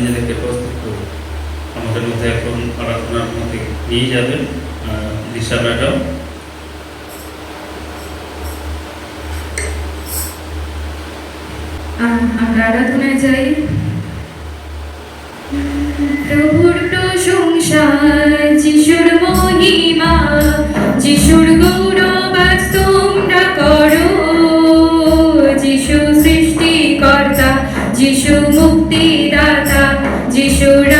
নিজেদেরকে প্রস্তুত করুন আমাদের মধ্যে এখন আরাধনার মধ্যে নিয়ে যাবেন দিশা ম্যাডাম। আমরা আরাধনায় যাই। প্রভুর যিশুর মহিমা, যিশুর গৌরবাজ তোমরা করো। যিশু সৃষ্টিকর্তা, যিশু মুক্তিদাতা। should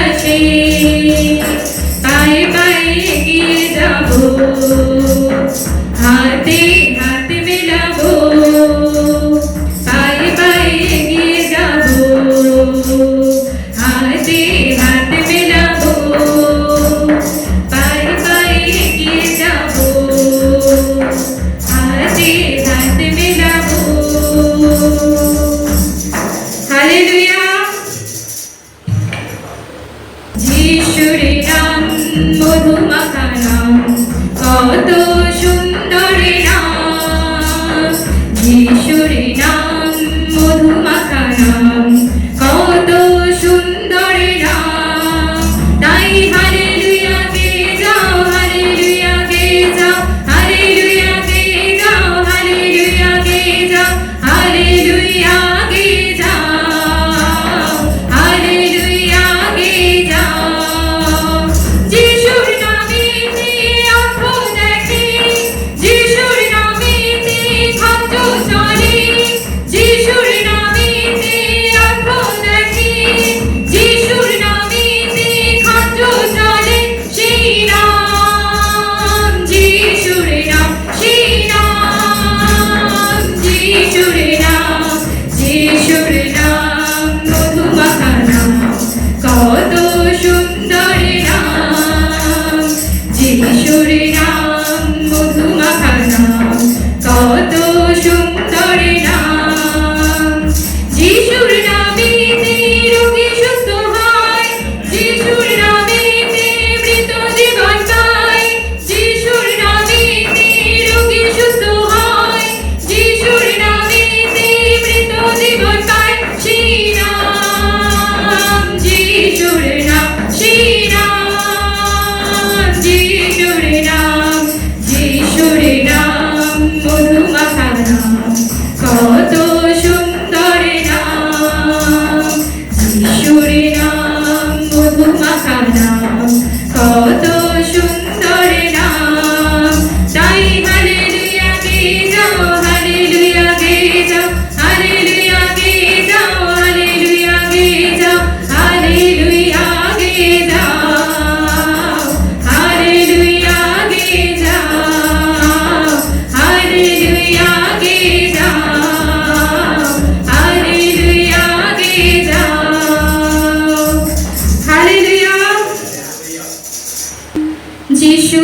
ভালোবাসে পায়ে পায়ে এগিয়ে যাব। uma যিশু